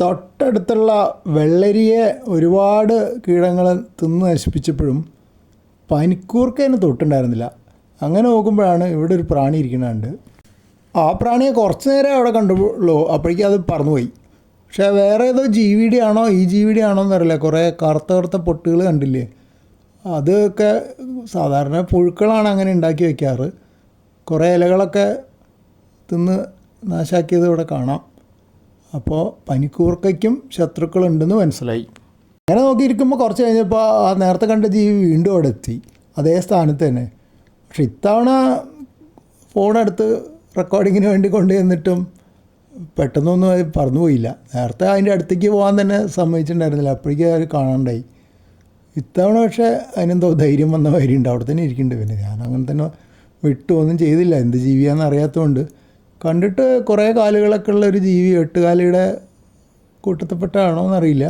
തൊട്ടടുത്തുള്ള വെള്ളരിയെ ഒരുപാട് കീടങ്ങൾ തിന്ന് നശിപ്പിച്ചപ്പോഴും പനിക്കൂർക്കേനെ തൊട്ടുണ്ടായിരുന്നില്ല. അങ്ങനെ നോക്കുമ്പോഴാണ് ഇവിടെ ഒരു പ്രാണി ഇരിക്കുന്നുണ്ട്. ആ പ്രാണിയെ കുറച്ച് നേരം അവിടെ കണ്ടുള്ളൂ. അപ്പോഴേക്കും അത് പറന്നുപോയി. പക്ഷേ വേറെ ഏതോ ജീവിയുടെ ആണോ? ഈ ജീവിയുടെ ആണോ എന്നറിയില്ല. കുറേ കറുത്ത കറുത്ത പൊട്ടുകൾ കണ്ടില്ലേ? അതൊക്കെ സാധാരണ പുഴുക്കളാണ് അങ്ങനെ ഉണ്ടാക്കി വയ്ക്കാറ്. കുറേ ഇലകളൊക്കെ തിന്ന് നാശാക്കിയത് ഇവിടെ കാണാം. അപ്പോൾ പനിക്കൂർക്കയ്ക്കും ശത്രുക്കളുണ്ടെന്ന് മനസ്സിലായി. അങ്ങനെ നോക്കിയിരിക്കുമ്പോൾ കുറച്ച് കഴിഞ്ഞപ്പോൾ ആ നേരത്തെ കണ്ട ജീവി വീണ്ടും അവിടെ എത്തി. അതേ സ്ഥാനത്ത് തന്നെ. പക്ഷെ ഇത്തവണ ഫോണെടുത്ത് റെക്കോർഡിങ്ങിന് വേണ്ടി കൊണ്ടു ചെന്നിട്ടും പെട്ടെന്നൊന്നും പറന്നു പോയില്ല. നേരത്തെ അതിന്റെ അടുത്തേക്ക് പോകാൻ തന്നെ സമ്മതിച്ചിട്ടുണ്ടായിരുന്നില്ല. അപ്പോഴേക്കും അവർ കാണാണ്ടായി. ഇത്തവണ പക്ഷേ അതിനെന്തോ ധൈര്യം വന്ന കാര്യമുണ്ട് അവിടെ തന്നെ ഇരിക്കുന്നുണ്ട്. പിന്നെ ഞാൻ അങ്ങനെ തന്നെ വിട്ടു. ഒന്നും ചെയ്തില്ല. എന്ത് ജീവിയാണെന്ന് അറിയാത്തതുകൊണ്ട് കണ്ടിട്ട് കുറേ കാലുകളൊക്കെ ഉള്ള ഒരു ജീവി എട്ടുകാലിയുടെ കൂട്ടത്തിൽപ്പെട്ടാണോ എന്നറിയില്ല.